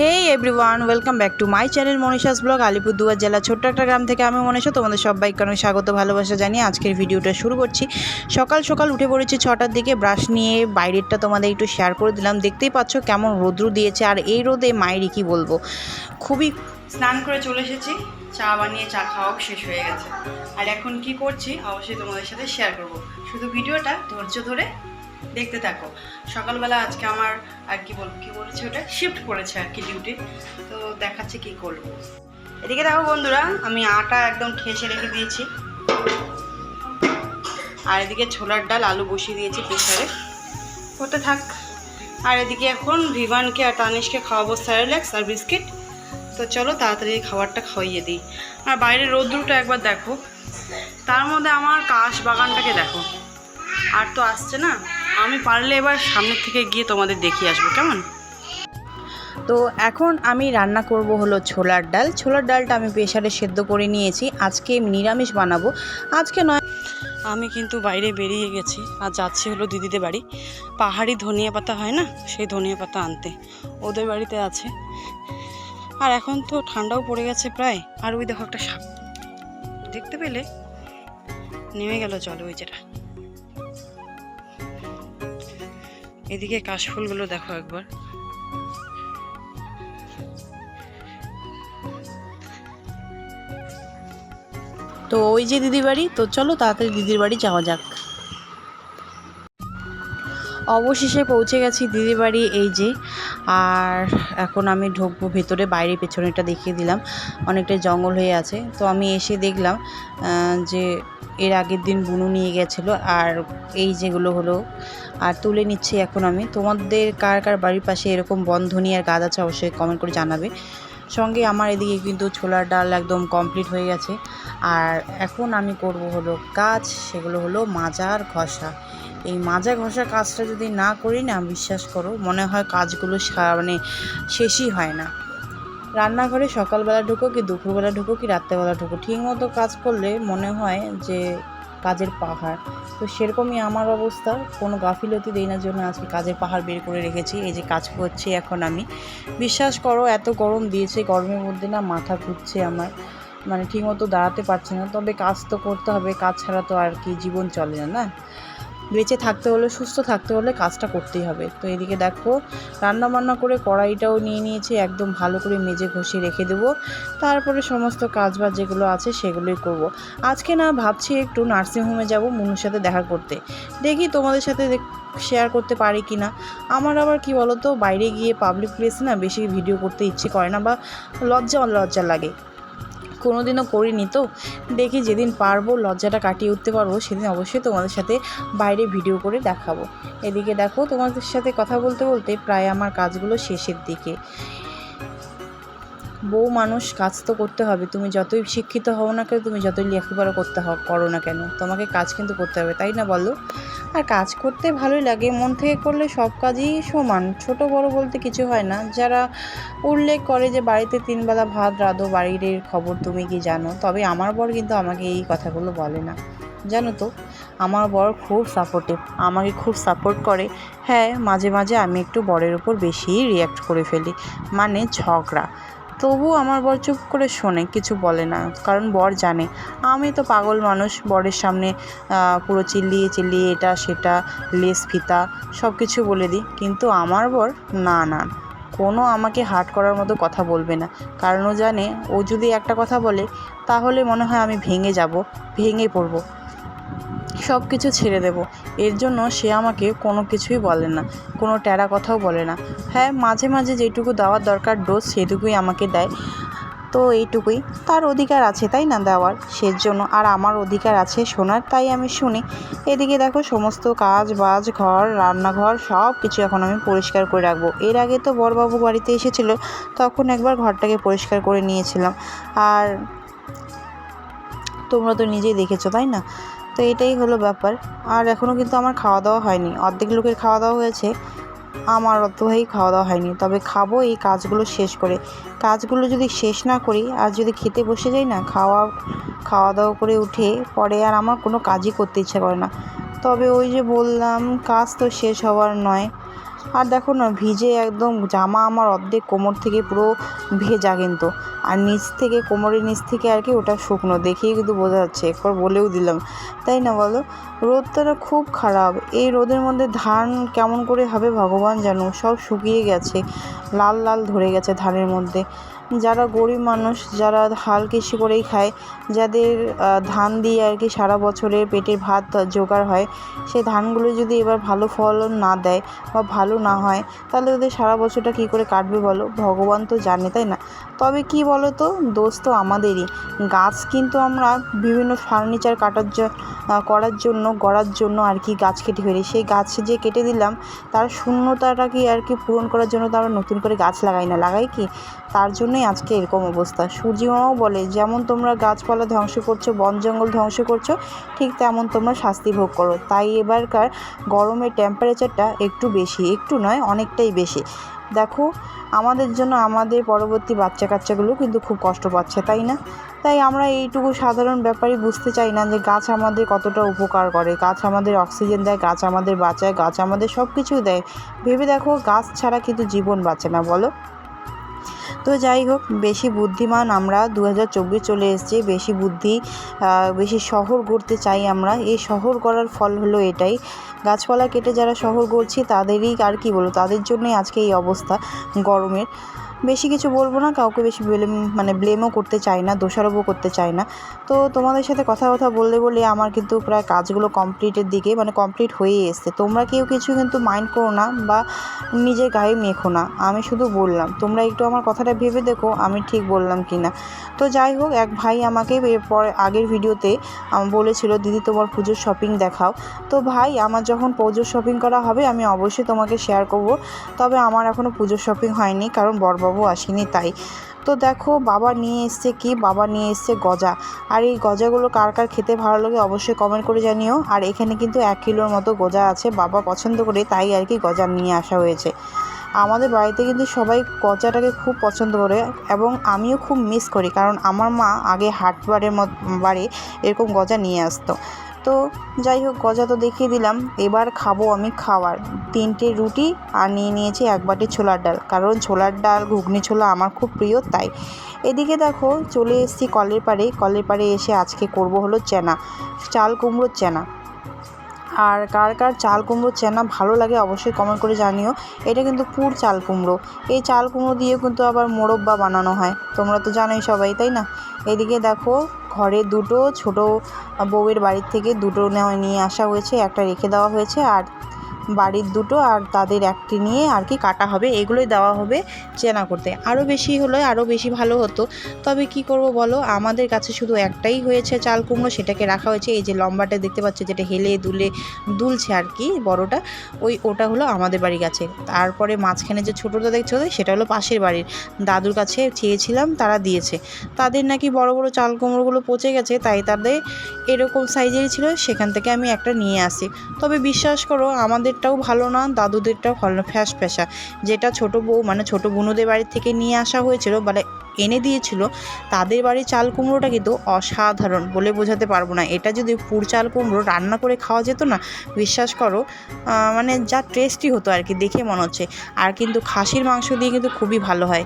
Hey everyone welcome back to my channel Manisha's vlog Alipurduar জেলা, ছোট্ট একটা গ্রাম থেকে আমি মনীষা, তোমাদের সবাইকে অনেক স্বাগত, ভালোবাসা জানিয়ে আজকের ভিডিওটা শুরু করছি। সকাল সকাল উঠে পড়েছি ছটার দিকে ব্রাশ নিয়ে বাইরেরটা তোমাদের একটু শেয়ার করে দিলাম। দেখতেই পাচ্ছ কেমন রোদ্রু দিয়েছে, আর এই রোদে মায়েরই কি বলব? খুবই স্নান করে চলে এসেছি, চা বানিয়ে চা খাওয়াও শেষ হয়ে গেছে। আর এখন কি করছি, অবশ্যই তোমাদের সাথে শেয়ার করব। শুধু ভিডিওটা ধৈর্য ধরে দেখতে থাকো। সকালবেলা আজকে আমার আর কি বলব, কি বলেছে ওটা? শিফট করেছে আর কি ডিউটি তো দেখাচ্ছে কি করব। এদিকে দেখো বন্ধুরা, আমি আটা একদম ঠেসে রেখে দিয়েছি। আর এদিকে ছোলার ডাল, আলু বসিয়ে দিয়েছি প্রেসারে। ওটা থাক। আর এদিকে এখন ভিভানকে আর তানিশকে খাওয়াবো স্যারেলেক্স আর বিস্কিট। তো চলো তাড়াতাড়ি খাবারটা খাইয়ে দিই। আর বাইরের রোদ্রুটা একবার দেখো। তার মধ্যে আমার কাশ বাগানটাকে দেখো। আর তো আসছে না। আমি পারলে এবার সামনের থেকে গিয়ে তোমাদের দেখিয়ে আসব কেমন? তো এখন আমি রান্না করব হলো ছোলার ডাল। ছোলার ডালটা আমি প্রেশারে সেদ্ধ করে নিয়েছি। আজকে নিরামিষ বানাবো। আজকে নয় আমি কিন্তু বাইরে বেরিয়ে গেছি আর যাচ্ছি হলো দিদিদের বাড়ি। পাহাড়ি ধনিয়া পাতা হয় না? সেই ধনিয়া পাতা আনতে। ওদের বাড়িতে আছে। আর এখন তো ঠান্ডাও পড়ে গেছে প্রায়। আর ওই দেখো একটা সাপ। দেখতে পেলে? নেমে গেল জলে ওই যেটা। এদিকে কাশফুলগুলো দেখো একবার। তো ওই যে দিদির বাড়ি, তো চলো তাড়াতাড়ি দিদির বাড়ি যাওয়া যাক। অবশেষে পৌঁছে গেছি দিদির বাড়ি এই যে, আর এখন আমি ঢুকবো ভেতরে, বাইরে পেছনেটা দেখিয়ে দিলাম। অনেকটা জঙ্গল হয়ে আছে। তো আমি এসে দেখলাম যে এর আগের দিন বুনু নিয়ে গেছিল, আর এই যেগুলো হলো, আর তুলে নিচ্ছি এখন আমি। তোমাদের কার কার বাড়ির পাশে এরকম বন্ধনী আর গাছ আছে অবশ্যই কমেন্ট করে জানাবে। সঙ্গে আমার এদিকে কিন্তু ছোলার ডাল একদম কমপ্লিট হয়ে গেছে। আর এখন আমি করব হলো কাজ, সেগুলো হলো মাজার ঘষা। এই মাজা ঘষা কাজটা যদি না করি না, বিশ্বাস করো, মনে হয় কাজগুলো মানে শেষই হয় না। রান্নাঘরে সকালবেলা ঢুকো কি দুপুরবেলা ঢুকো কি রাত্রেবেলা ঢুকো ঠিক মতো কাজ করলে মনে হয় যে কাজের পাহাড়। তো সেরকমই আমার অবস্থা, কোনো গাফিলতি দেই না জন্য আজকে কাজের পাহাড় বের করে রেখেছি, এই যে কাজ করছি এখন আমি। বিশ্বাস করো, এত গরম দিয়েছে, গরমের মধ্যে না মাথা ঘুরছে আমার। মানে ঠিকমতো দাঁড়াতে পারছি না, তবে কাজ তো করতে হবে, কাজ ছাড়া তো আর কি জীবন চলে না না? বেঁচে থাকতে হলে, সুস্থ থাকতে হলে কাজটা করতেই হবে। তো এদিকে দেখো রান্না বান্না করে কড়াইটাও নিয়ে নিয়েছি, একদম ভালো করে মেজে ঘষে রেখে দেবো। তারপরে সমস্ত কাজ বাজ যেগুলো আছে সেগুলোই করব। আজকে না ভাবছি একটু নার্সিংহোমে যাব মুনুর সাথে দেখা করতে। দেখি তোমাদের সাথে শেয়ার করতে পারি কি না আমার আবার কি বলো তো বাইরে গিয়ে পাবলিক প্লেসে না বেশি ভিডিও করতে ইচ্ছে করে না বা লজ্জা লজ্জা লাগে। কোনো দিনও করিনি তো। দেখি যেদিন পারব লজ্জাটা কাটিয়ে উঠতে পারব, সেদিন অবশ্যই তোমাদের সাথে বাইরে ভিডিও করে দেখাবো। এদিকে দেখো তোমাদের সাথে কথা বলতে বলতে প্রায় আমার কাজগুলো শেষের দিকে। বউ মানুষ কাজ তো করতে হবে। তুমি যতই শিক্ষিত হও না কেন, তুমি যতই লেখাপড়া করতে হও, করো না কেন। তোমাকে কাজ কিন্তু করতে হবে, তাই না বলো? আর কাজ করতে ভালোই লাগে, মন থেকে করলে সব কাজই সমান। ছোট বড় বলতে কিছু হয় না। যারা উল্লেখ করে যে বাড়িতে তিনবেলা ভাত রাঁধো, বাড়ির খবর তুমি কি জানো? তবে আমার বর কিন্তু আমাকে এই কথাগুলো বলে না। জানো তো, আমার বর খুব সাপোর্টিভ আমাকে খুব সাপোর্ট করে। হ্যাঁ মাঝে মাঝে আমি একটু বরের ওপর বেশিই রিয়্যাক্ট করে ফেলি। মানে ঝগড়া। তবু আমার বর চুপ করে শোনে, কিছু বলে না, কারণ বর জানে। আমি তো পাগল মানুষ, বরের সামনে পুরো চিল্লিয়ে চিল্লিয়ে এটা, সেটা, লেস ফিতা সব কিছু বলে দিই। কিন্তু আমার বর, না না, কোনো আমাকে হার্ট করার মতো কথা বলবে না। কারণ ও জানে, ও যদি একটা কথা বলে, তাহলে মনে হয় আমি ভেঙে যাব, ভেঙে পড়ব। সব কিছু ছেড়ে দেব। এর জন্য সে আমাকে কোনো কিছুই বলে না, কোনো ট্যারা কথাও বলে না। হ্যাঁ মাঝে মাঝে যেটুকু দেওয়ার দরকার ডোজ সেটুকুই আমাকে দেয়। তো এইটুকুই। তার অধিকার আছে, তাই না, দেওয়ার? সের জন্য। আর আমার অধিকার আছে শোনার, তাই আমি শুনি। এদিকে দেখো, সমস্ত কাজ বাজ, ঘর, রান্নাঘর সব কিছু এখন আমি পরিষ্কার করে রাখব। এর আগে তো বরবাবু বাড়িতে এসেছিল, তখন একবার ঘরটাকে পরিষ্কার করে নিয়েছিলাম। আর তোমরা তো নিজেই দেখেছ, তাই না? তো এটাই হলো ব্যাপার। আর এখনও কিন্তু আমার খাওয়া দাওয়া হয়নি। অর্ধেক লোকের খাওয়া দাওয়া হয়েছে। আমার অত ভাই খাওয়া দাওয়া হয়নি। তবে খাব এই কাজগুলো শেষ করে। কাজগুলো যদি শেষ না করি, আর যদি খেতে বসে যাই না, খাওয়া খাওয়া দাওয়া করে উঠে পরে আর আমার কোনো কাজই করতে ইচ্ছা করে না। তবে ওই যে বললাম, কাজ তো শেষ হওয়ার নয়। আর দেখো না, ভিজে একদম জামা আমার অর্ধেক কোমর থেকে পুরো ভেজা কিন্তু। আর নিচ থেকে, কোমরের নিচ থেকে আর কি ওটা শুকনো, দেখেই কিন্তু বোঝা যাচ্ছে, একবার বলেও দিলাম। তাই না বলো? রোদটা খুব খারাপ। এই রোদের মধ্যে ধান কেমন করে হবে ভগবান জানো? সব শুকিয়ে গেছে, লাল লাল ধরে গেছে ধানের মধ্যে। যারা গরিব মানুষ, যারা হাল কৃষি করেই খায়, যাদের ধান দিয়ে আর কি সারা বছরের পেটের ভাত জোগাড় হয়, সেই ধানগুলো যদি এবার ভালো ফলন না দেয় বা ভালো না হয়, তাহলে ওদের সারা বছরটা কী করে কাটবে বলো? ভগবান তো জানে, তাই না? তবে কি বলো তো দোষ তো আমাদেরই। গাছ কিন্তু আমরা বিভিন্ন ফার্নিচার কাটার করার জন্য, গড়ার জন্য আর কি গাছ কেটে ফেলি। সেই গাছ যে কেটে দিলাম, তার শূন্যতাটা কি আর কি পূরণ করার জন্য তো আমরা নতুন করে গাছ লাগাই না। লাগাই কি? তার জন্যই আজকে এরকম অবস্থা। সূর্যিমামাও বলে, যেমন তোমরা গাছপালা ধ্বংস করছ, বন জঙ্গল ধ্বংস করছ, ঠিক তেমন তোমরা শাস্তি ভোগ করো। তাই এবারকার গরমের টেম্পারেচারটা একটু বেশি, একটু নয়, অনেকটাই বেশি। দেখো, আমাদের জন্য আমাদের পরবর্তী বাচ্চা কাচ্চাগুলো কিন্তু খুব কষ্ট পাচ্ছে, তাই না? তাই আমরা এইটুকু সাধারণ ব্যাপারই বুঝতে চাই না যে গাছ আমাদের কতটা উপকার করে। গাছ আমাদের অক্সিজেন দেয়, গাছ আমাদের বাঁচায়, গাছ আমাদের সব কিছুই দেয়। ভেবে দেখো, গাছ ছাড়া কিন্তু জীবন বাঁচে না, বলো? তো যাই হোক, বেশি বুদ্ধিমান আমরা দু হাজার চব্বিশ চলে এসেছি, বেশি বুদ্ধি বেশি শহর গড়তে চাই আমরা। এই শহর করার ফল হলো এটাই। গাছপালা কেটে যারা শহর গড়ছি, তাদেরই আর কি বলো তাদের জন্যই আজকে এই অবস্থা গরমের। বেশি কিছু বলব না, কাউকে বেশি ব্লেম মানে ব্লেমও করতে চাই না, দোষারোপও করতে চাই না। তো তোমাদের সাথে কথা কথা বললে বলে আমার কিন্তু প্রায় কাজগুলো কমপ্লিটের দিকে মানে কমপ্লিট হয়েই এসছে। তোমরা কেউ কিছু কিন্তু মাইন্ড করো না বা নিজের গায়ে মেখো না, আমি শুধু বললাম। তোমরা একটু আমার কথাটা ভেবে দেখো, আমি ঠিক বললাম কি না তো যাই হোক, এক ভাই আমাকে এরপর আগের ভিডিওতে বলেছিল, দিদি, তোমার পুজোর শপিং দেখাও। তো ভাই, আমার যখন পুজোর শপিং করা হবে, আমি অবশ্যই তোমাকে শেয়ার করব। তবে আমার এখনও পুজোর শপিং হয়নি, কারণ বরবাবু আসেনি তাই। তো দেখো, বাবা নিয়ে এসছে কি? বাবা নিয়ে এসছে গজা। আর এই গজাগুলো কার কার খেতে ভালো লাগে অবশ্যই কমেন্ট করে জানিও। আর এখানে কিন্তু এক কিলোর মতো গজা আছে, বাবা পছন্দ করে তাই আর কি গজা নিয়ে আসা হয়েছে। আমাদের বাড়িতে কিন্তু সবাই গজাটাকে খুব পছন্দ করে এবং আমিও খুব মিস করি, কারণ আমার মা আগে হাটবারের মত বারে এরকম গজা নিয়ে আসতো। তো যাই হোক, গজা তো দেখিয়ে দিলাম। এবার খাব আমি খাবার। তিনটে রুটি আর নিয়ে নিয়েছি এক বাটি ছোলার ডাল। কারণ ছোলার ডাল, ঘুগনি ছোলা আমার খুব প্রিয়, তাই। এদিকে দেখো, চলে এসেছি কলের পাড়ে। কলের পাড়ে এসে আজকে করব হলো চেনা, চাল কুমড়োর চেনা। আর কার কার চাল কুমড়োর চেনা ভালো লাগে অবশ্যই কমেন্ট করে জানিও। এটা কিন্তু পুর চাল কুমড়ো। এই চাল কুমড়ো দিয়ে কিন্তু আবার মোরব্বা বানানো হয়। তোমরা তো জানোই সবাই, তাই না? এদিকে দেখো ঘরে দুটো ছোট বউয়ের বাড়ির থেকে দুটো নেওয়া- নিয়ে আসা হয়েছে, একটা রেখে দেওয়া হয়েছে, আর বাড়ির দুটো আর তাদের একটি নিয়ে আর কি কাটা হবে, এগুলোই দেওয়া হবে চেনা করতে। আরও বেশি হলে আরও বেশি ভালো হতো। তবে কি করব বলো, আমাদের কাছে শুধু একটাই হয়েছে চাল কুমড়ো, সেটাকে রাখা হয়েছে। এই যে লম্বাটা দেখতে পাচ্ছ, যেটা হেলে দুলে দুলছে আর কি বড়টা, ওই ওটা হলো আমাদের বাড়ির কাছে তারপরে মাঝখানে যে ছোটোটা দেখছ, সেটা হলো পাশের বাড়ির। দাদুর কাছে চেয়েছিলাম, তারা দিয়েছে। তাদের নাকি বড় বড় চাল কুমড়োগুলো পচে গেছে, তাই তাদের এরকম সাইজেরই ছিল, সেখান থেকে আমি একটা নিয়ে আসি। তবে বিশ্বাস করো আমাদেরটাও ভালো না, দাদুদেরটাও ভালো না, ফ্যাস ফ্যাসা। যেটা ছোট বউ মানে ছোট বুনুদের বাড়ির থেকে নিয়ে আসা হয়েছিল মানে এনে দিয়েছিল, তাদের বাড়ির চাল কুমড়োটা কিন্তু অসাধারণ বলে বোঝাতে পারব না। এটা যদি পুর চাল কুমড়ো রান্না করে খাওয়া যেত না, বিশ্বাস করো মানে যা টেস্টি হতো আর কি, দেখে মনে হচ্ছে। আর কিন্তু খাসির মাংস দিয়ে কিন্তু খুবই ভালো হয়।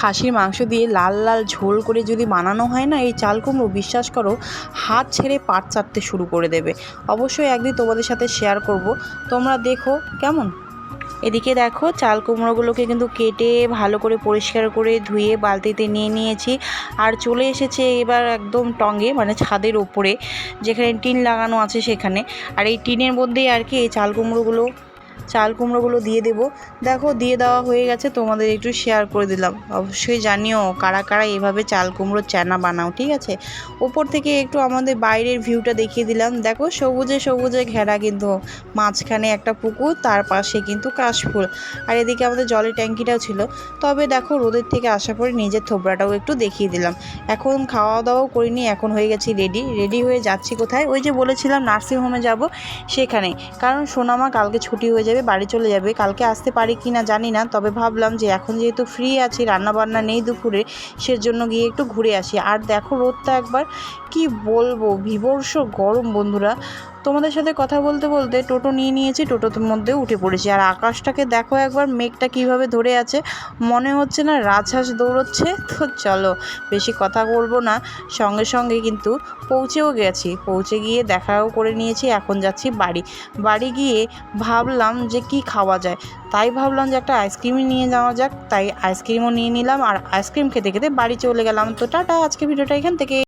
খাসির মাংস দিয়ে লাল লাল ঝোল করে যদি বানানো হয় না এই চাল কুমড়ো, বিশ্বাস করো, হাত ছেড়ে পাট চাটতে শুরু করে দেবে। অবশ্যই একদিন তোমাদের সাথে শেয়ার করব। তোমরা দেখো কেমন? এদিকে দেখো, চাল কুমড়োগুলোকে কিন্তু কেটে ভালো করে পরিষ্কার করে ধুয়ে বালতিতে নিয়ে নিয়েছি। আর চলে এসেছে এবার একদম টঙ্গে মানে ছাদের ওপরে, যেখানে টিন লাগানো আছে সেখানে। আর এই টিনের মধ্যেই আর কি এই চাল কুমড়োগুলো চাল কুমড়োগুলো দিয়ে দেবো। দেখো, দিয়ে দেওয়া হয়ে গেছে, তোমাদের একটু শেয়ার করে দিলাম। অবশ্যই জানিও কারা কারা এভাবে চাল কুমড়োর চানা বানাও, ঠিক আছে? ওপর থেকে একটু আমাদের বাইরের ভিউটা দেখিয়ে দিলাম। দেখো, সবুজে সবুজে ঘেরা কিন্তু মাঝখানে একটা পুকুর, তার পাশে কিন্তু কাশফুল। আর এদিকে আমাদের জলের ট্যাঙ্কিটাও ছিল। তবে দেখো, রোদের থেকে আসার পরে নিজের থোবড়াটাও একটু দেখিয়ে দিলাম। এখন খাওয়া দাওয়াও করিনি, এখন হয়ে গেছি রেডি রেডি হয়ে যাচ্ছি কোথায়? ওই যে বলেছিলাম নার্সিংহোমে যাব সেখানে। কারণ সোনামা কালকে ছুটি হয়ে যাবে, বাড়ি চলে যাবে, কালকে আসতে পারি কি না জানি না, তবে ভাবলাম যে এখন যেহেতু ফ্রি আছি, রান্নাবান্না নেই দুপুরে, সেজন্য গিয়ে একটু ঘুরে আসি। আর দেখো রোদটা একবার, কি বলব, বিভর্ষ গরম বন্ধুরা। তোমাদের সাথে কথা বলতে বলতে টোটো নিয়ে নিয়েছি, টোটোর মধ্যে উঠে পড়েছি। আর আকাশটাকে দেখো একবার, মেঘটা কীভাবে ধরে আছে। মনে হচ্ছে না রাজহাঁস দৌড়চ্ছে, তো চলো বেশি কথা বলব না। সঙ্গে সঙ্গে কিন্তু পৌঁছেও গেছি। পৌঁছে গিয়ে দেখাও করে নিয়েছি, এখন যাচ্ছি বাড়ি। বাড়ি গিয়ে ভাবলাম যে কি খাওয়া যায়। তাই ভাবলাম যে একটা আইসক্রিমই নিয়ে যাওয়া যাক। তাই আইসক্রিমও নিয়ে নিলাম আর আইসক্রিম খেতে খেতে বাড়ি চলে গেলাম। তো টাটা আজকে ভিডিওটা এখান থেকে।